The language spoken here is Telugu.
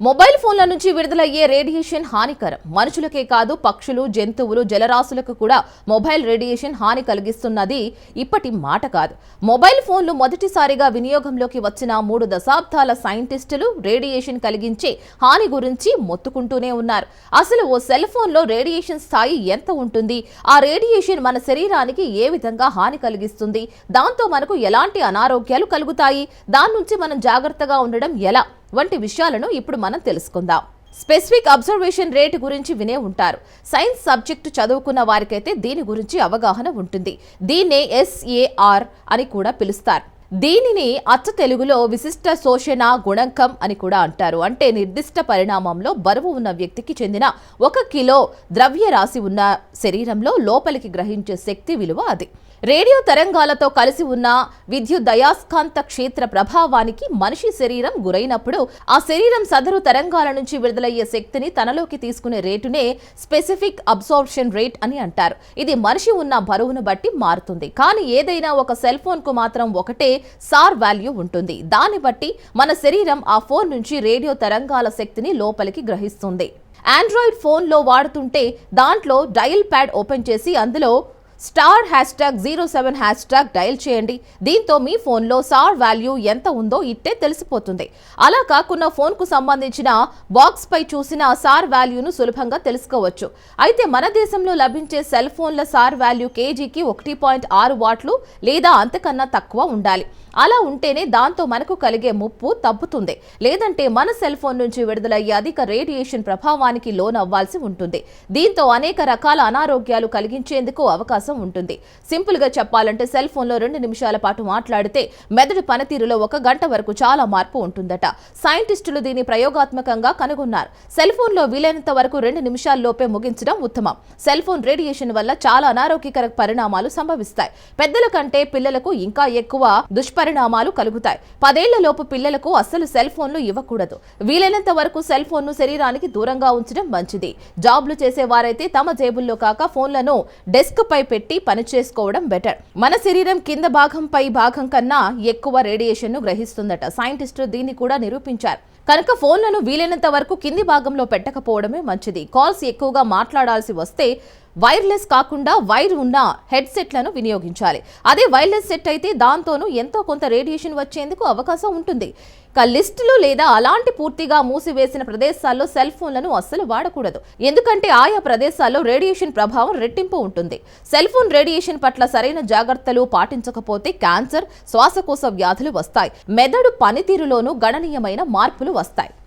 మొబైల్ ఫోన్ల నుంచి విడుదలయ్యే రేడియేషన్ హానికరం. మనుషులకే కాదు పక్షులు జంతువులు జలరాశులకు కూడా మొబైల్ రేడియేషన్ హాని కలిగిస్తున్నది ఇప్పటి మాట కాదు. మొబైల్ ఫోన్లు మొదటిసారిగా వినియోగంలోకి వచ్చిన మూడు దశాబ్దాల సైంటిస్టులు రేడియేషన్ కలిగించే హాని గురించి మొత్తుకుంటూనే ఉన్నారు. అసలు ఓ సెల్ ఫోన్లో రేడియేషన్ స్థాయి ఎంత ఉంటుంది? ఆ రేడియేషన్ మన శరీరానికి ఏ విధంగా హాని కలిగిస్తుంది? దాంతో మనకు ఎలాంటి అనారోగ్యాలు కలుగుతాయి? దాని నుంచి మనం జాగ్రత్తగా ఉండడం ఎలా? వంటి విషయాలను ఇప్పుడు మనం తెలుసుకుందాం. స్పెసిఫిక్ అబ్జర్వేషన్ రేట్ గురించి వినే ఉంటారు. సైన్స్ సబ్జెక్టు చదువుకున్న వారికైతే దీని గురించి అవగాహన ఉంటుంది. దీన్నే ఎస్ఏఆర్ అని కూడా పిలుస్తారు. దీనిని అచ్చ తెలుగులో విశిష్ట శోషణ గుణకం అని కూడా అంటారు. అంటే నిర్దిష్ట పరిణామంలో బరువు ఉన్న వ్యక్తికి చెందిన ఒక కిలో ద్రవ్య రాశి ఉన్న శరీరంలో లోపలికి గ్రహించే శక్తి విలువ అది. రేడియో తరంగాలతో కలిసి ఉన్న విద్యుత్ దయాస్కాంత క్షేత్ర ప్రభావానికి మనిషి శరీరం గురైనప్పుడు ఆ శరీరం సదరు తరంగాల నుంచి విడుదలయ్యే శక్తిని తనలోకి తీసుకునే రేటునే స్పెసిఫిక్ అబ్సార్ప్షన్ రేట్ అని అంటారు. ఇది మనిషి ఉన్న బరువును బట్టి మారుతుంది. కానీ ఏదైనా ఒక సెల్ ఫోన్కు మాత్రం ఒకటే సార్ వాల్యూ ఉంటుంది. దాన్ని బట్టి మన శరీరం ఆ ఫోన్ నుంచి రేడియో తరంగాల శక్తిని లోపలికి గ్రహిస్తుంది. ఆండ్రాయిడ్ ఫోన్లో వాడుతుంటే దాంట్లో డయల్ ప్యాడ్ ఓపెన్ చేసి అందులో star hash tag zero seven hash tag dial చేయండి. దీంతో మీ ఫోన్లో సార్ వాల్యూ ఎంత ఉందో ఇట్టే తెలిసిపోతుంది. అలా కాకుండా ఫోన్కు సంబంధించిన బాక్స్ పై చూసిన సార్ వాల్యూను సులభంగా తెలుసుకోవచ్చు. అయితే మన దేశంలో లభించే సెల్ ఫోన్ల సార్ వాల్యూ కేజీకి ఒకటి పాయింట్ ఆరు వాట్లు లేదా అంతకన్నా తక్కువ ఉండాలి. అలా ఉంటేనే దాంతో మనకు కలిగే ముప్పు తప్పుతుంది లేదంటే మన సెల్ ఫోన్ నుంచి విడుదలయ్యే అధిక రేడియేషన్ ప్రభావానికి లోన్ అవ్వాల్సి ఉంటుంది. దీంతో అనేక రకాల అనారోగ్యాలు కలిగించేందుకు అవకాశం ఉంటుంది. సింపుల్గా చెప్పాలంటే సెల్ ఫోన్లో రెండు నిమిషాల పాటు మాట్లాడితే మెదడు పనితీరులో ఒక గంట వరకు చాలా మార్పు ఉంటుందట. సైంటిస్టులు దీన్ని ప్రయోగాత్మకంగా కనుగొన్నారు. సెల్ ఫోన్లో వీలైనంత వరకు రెండు నిమిషాల్లోపే ముగించడం ఉత్తమం. సెల్ ఫోన్ రేడియేషన్ వల్ల చాలా అనారోగ్యకర పరిణామాలు సంభవిస్తాయి. పెద్దల కంటే పిల్లలకు ఇంకా ఎక్కువ దుష్పరిణామాలు కలుగుతాయి. పదేళ్ళలోపు పిల్లలకు అస్సలు సెల్ ఫోన్లు ఇవ్వకూడదు. వీలైనంత వరకు సెల్ ఫోన్ను శరీరానికి దూరంగా ఉంచడం మంచిది. జాబ్లు చేసేవారైతే తమ జేబుల్లో కాక ఫోన్లను డెస్క్ పై పెట్టి పని చేసుకోవడం బెటర్. మన శరీరం కింద భాగం పై భాగం కన్నా ఎక్కువ రేడియేషన్ను గ్రహిస్తుందట. సైంటిస్టులు దీన్ని కూడా నిరూపించారు. కనుక ఫోన్లను వీలైనంత వరకు కింది భాగంలో పెట్టకపోవడమే మంచిది. కాల్స్ ఎక్కువగా మాట్లాడాల్సి వస్తే వైర్లెస్ కాకుండా వైర్ ఉన్న హెడ్సెట్లను వినియోగించాలి. అదే వైర్లెస్ సెట్ అయితే దాంతోనూ ఎంతో కొంత రేడియేషన్ వచ్చేందుకు అవకాశం ఉంటుంది. ఇక లిస్టులు లేదా అలాంటి పూర్తిగా మూసివేసిన ప్రదేశాల్లో సెల్ ఫోన్లను అస్సలు వాడకూడదు. ఎందుకంటే ఆయా ప్రదేశాల్లో రేడియేషన్ ప్రభావం రెట్టింపు ఉంటుంది. సెల్ ఫోన్ రేడియేషన్ పట్ల సరైన జాగ్రత్తలు పాటించకపోతే క్యాన్సర్ శ్వాసకోశ వ్యాధులు వస్తాయి. మెదడు పనితీరులోనూ గణనీయమైన మార్పులు వస్తాయి.